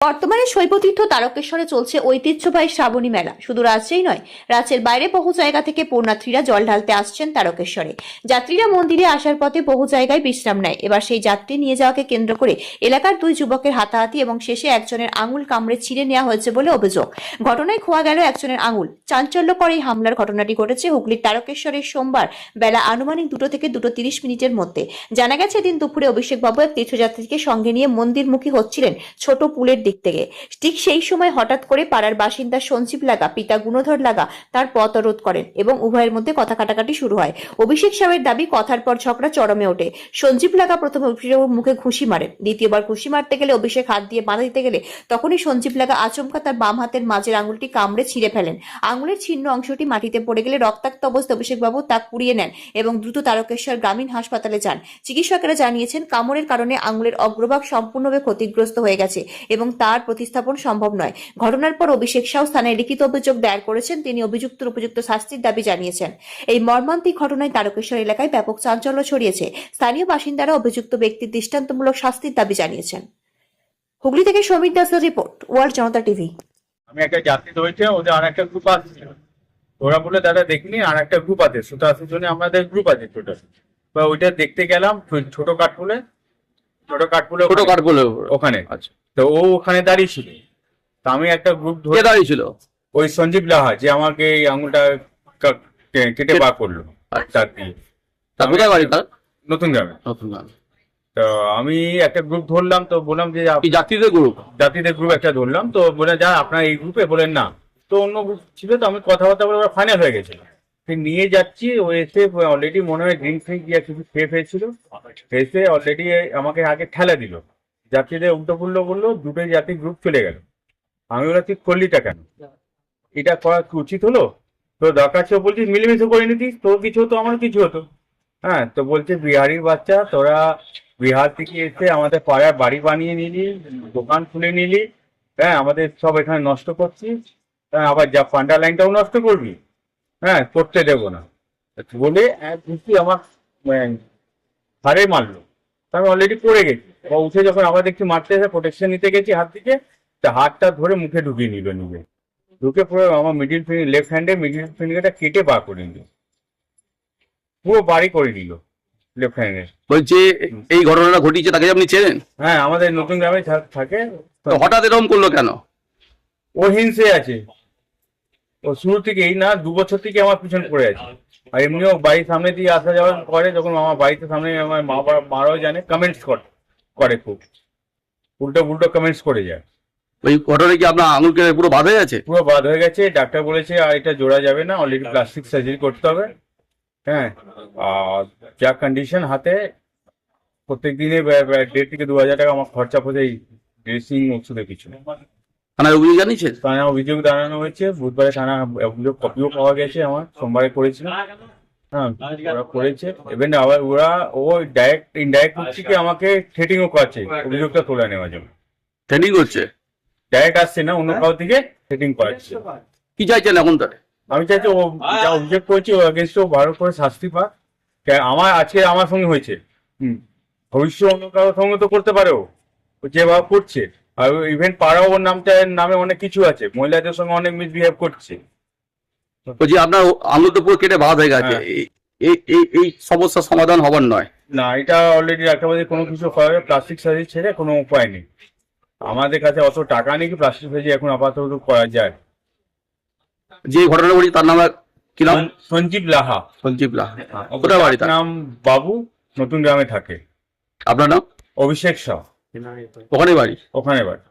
বর্তমানে শৈবতীর্থ তারকেশ্বরে চলছে ঐতিহ্যবাহী শ্রাবণী মেলা। শুধু রাজ্যেই নয়, রাজ্যের বাইরে বহু জায়গা থেকে পূর্ণার্থীরা জল ঢালতে আসছেন তারকেশ্বরে। যাত্রীরা মন্দিরে আসার পথে বহু জায়গায় বিশ্রাম নেয়। এবার সেই যাত্রী নিয়ে যাওয়াকে কেন্দ্র করে এলাকার দুই যুবকের হাতাহাতি এবং শেষে একজনের আঙুল কামড়ে ছিঁড়ে নেওয়া হয়েছে বলে অভিযোগ। ঘটনায় খোয়া গেল একজনের আঙুল। চাঞ্চল্যকর এই হামলার ঘটনাটি ঘটেছে হুগলির তারকেশ্বরের সোমবার বেলা আনুমানিক দুটো থেকে দুটো তিরিশ মিনিটের মধ্যে। জানা গেছে দিন দুপুরে অভিষেক বাবু এক তীর্থযাত্রীকে সঙ্গে নিয়ে মন্দিরমুখী হচ্ছিলেন ছোট পুলের দিক থেকে। ঠিক সেই সময় হঠাৎ করে পাড়ার বাসিন্দা সঞ্জীব লাগা, পিতা গুণধর লাগা তার পথ অরোধ করেন এবং উভয়ের মধ্যে কথা কাটাকাটি শুরু হয়। অভিষেক সাহেবের দাবি, কথার পর ঝগড়া চরমে ওঠে। সঞ্জীব লাগা প্রথমে অভিষেকের মুখে ঘুষি মারেন দ্বিতীয়বার ঘুষি মারতে গেলে অভিষেক হাত দিয়ে বাধা দিতে গেলে তখনই সঞ্জীব লাগা আচমকা তার বাম হাতের মাঝের আঙুলটি কামড়ে ছিঁড়ে ফেলেন। আঙুলের ছিন্ন অংশটি মাটিতে পড়ে গেলে রক্তাক্ত অবস্থা অভিষেক বাবু তা কুড়িয়ে নেন এবং দ্রুত তারকেশ্বর গ্রামীণ হাসপাতালে যান। চিকিৎসকেরা জানিয়েছেন, কামড়ের কারণে আঙুলের অগ্রভাগ সম্পূর্ণভাবে ক্ষতিগ্রস্ত হয়ে গেছে এবং তার প্রতিস্থাপন সম্ভব নয়। ঘটনার পর অভিষেক সাউ স্থানে লিখিত অভিযোগ দায়ের করেছেন। তিনি অভিযুক্তের উপযুক্ত শাস্তির দাবি জানিয়েছেন। এই মর্মান্তিক ঘটনায় তারকেশ্বর এলাকায় ব্যাপক চাঞ্চল্য ছড়িয়েছে। স্থানীয় বাসিন্দারা অভিযুক্ত ব্যক্তির দৃষ্টান্তমূলক শাস্তির দাবি জানিয়েছেন। হুগলি থেকে সমীর দাসের রিপোর্ট ওয়ার্ল্ড জনতা টিভি। আমি একটা যাত্রী ধরেছি ওদের আর একটা গ্রুপ আসছে ওরা বলে দাদা দেখিনি আর একটা গ্রুপ আছে। সুতো আসার জন্য আমাদের গ্রুপ আছে টোটাল তো ওইটা দেখতে গেলাম ছোট কাঠপুলে ছোট কাঠপুলে ছোট কাঠ বলে ওখানে। আচ্ছা। তো ও ওখানে দাঁড়িয়ে ছিল। তো আমি একটা গ্রুপ কে ধরে দাঁড়িয়ে ছিল? ওই সঞ্জীব লাহা যে আমাকে এই আঙুলটা কা- কে- কেটে বার করল। আচ্ছা। তার দিয়ে। তার কোথায় বাড়ি তার? নতুন গ্রামে। নতুন। তো আমি একটা গ্রুপ ধরলাম তো বললাম যে আপ- কি যাত্রীদের গ্রুপ জাতিদের গ্রুপ একটা ধরলাম তো বলে যা আপনার এই গ্রুপে বলেন না। তো অন্য গ্রুপ ছিল তো আমি কথাবার্তা বলে ফাইনাল হয়ে গেছিল। তো নিয়ে যাচ্ছি ও এসে অলরেডি মনে হয় ড্রিঙ্ক ফ্রিঙ্ক ইয়া কিছু খেয়ে ফেয়েছিল এসে অলরেডি আমাকে আগে ঠেলা দিল। যাত্রীদের উল্টো পুল্টো করল দুটোই জাতি গ্রুপ চলে গেল। আমি ওরা তুই করলিটা কেন? এটা করা কি উচিত হলো? তো দরকার ছিল, বলছিস মিলেমিশে করে নিতিস, তোর কিছু হতো আমার কিছু হতো। হ্যাঁ তো বলছে, বিহারির বাচ্চা, তোরা বিহার থেকে এসে আমাদের পাড়ায় বাড়ি বানিয়ে নিলি, দোকান খুলে নিলি হ্যাঁ আমাদের সব এখানে নষ্ট করছিস হ্যাঁ আবার যা ফান্ডা লাইনটাও নষ্ট করবি হ্যাঁ করতে দেবো না। বলে এক ঘুষি আমার হারে মারলো, তা আমি অলরেডি পড়ে গেছি। বা উঠে যখন আবার দেখছি মারতে এসে প্রোটেকশন নিতে গেছি হাত থেকে তা হাতটা ধরে মুখে ঢুকিয়ে নিল নিজে। ঢুকে পুরো আমার মিডিল ফিঙ্গার লেফট হ্যান্ডে মিডিল ফিঙ্গারটা কেটে বার করে নিল। পুরো বাড়ি করে নিল লেফট হ্যান্ডে বলছে এই ঘটনাটা ঘটিয়েছে তাকে আপনি চেনেন? হ্যাঁ আমাদের নতুন গ্রামে থাকে। হঠাৎ এরকম করল কেন? ও হিংসে আছে। ও শুরু থেকে এই না দু বছর থেকে আমার পিছন পড়ে আছে। আর এমনিও বাড়ির সামনে দিয়ে আসা যাওয়া করে যখন আমার বাড়িতে সামনে আমার মা বাবা মারাও জানে কমেন্টস করে। খুব। উল্টো উল্টো কমেন্টস করে যায়। ওই ঘটনায় কি আপনার আঙুল কেটে পুরো বাধ হয়ে গেছে? পুরো বাদ হয়ে গেছে। ডাক্তার বলেছে আর এটা জোড়া যাবে না অলরেডি প্লাস্টিক সার্জারি করতে হবে। হ্যাঁ আর যা কন্ডিশন হাতে প্রত্যেক দিনে দেড় থেকে দু হাজার টাকা আমার খরচা পড়ে এই ড্রেসিং ওষুধের পিছনে। থানায় অভিযোগ জানিয়েছে থানা অভিযোগ জানানো হয়েছে। বুধবারে থানা অভিযোগ কপিও পাওয়া গেছে আমার সোমবারে করেছিলাম। ওরা করেছে। ইভেন আবার ওরা ও ডাইরেক্ট ইনডাইরেক্ট থেকে আমাকে থ্রেটিংও করছে অভিযোগটা তোলা নেওয়ার জন্য। করছে ডাইরেক্ট আসছে না অন্য কাউ থেকে থ্রেটিং করাচ্ছে। কি চাইছেন এখন তার আমি চাইছি ও যা অভিযোগ করেছি ও ভালো করে শাস্তি পাক। আমার আজকে আমার সঙ্গে হয়েছে। হুম। ভবিষ্যৎ অন্য কারোর সঙ্গে তো করতে পারে ও। ও যেভাবে করছে। আর ইভেন পাড়াও ওর নামটা নামে অনেক কিছু আছে। মহিলাদের সঙ্গে অনেক মিসবিহেভ করছে। বলছি আপনার আঙুল তো পুরো কেটে বাধ হয়ে গেছে। হ্যাঁ। এই- এই সমস্যার সমাধান হবার নয়। না এটা অলরেডি ডাক্তারবাজি কোনো কিছু করাবে প্লাস্টিক সার্জারি ছেড়ে কোনো উপায় নেই। আমাদের কাছে অত টাকা নেই কি প্লাস্টিক সার্জারি এখন আপাতত করা যায়। যে ঘটনা ঘটেছে তার নাম কি নাম? সঞ্জীব লাহা। সঞ্জীব লাহা। কোথায় বাড়ি তার? নাম বাবু নতুন গ্রামে থাকে। আপনার নাম? অভিষেক শাহ। ওখানে বাড়ি? ওখানে বাড়ি।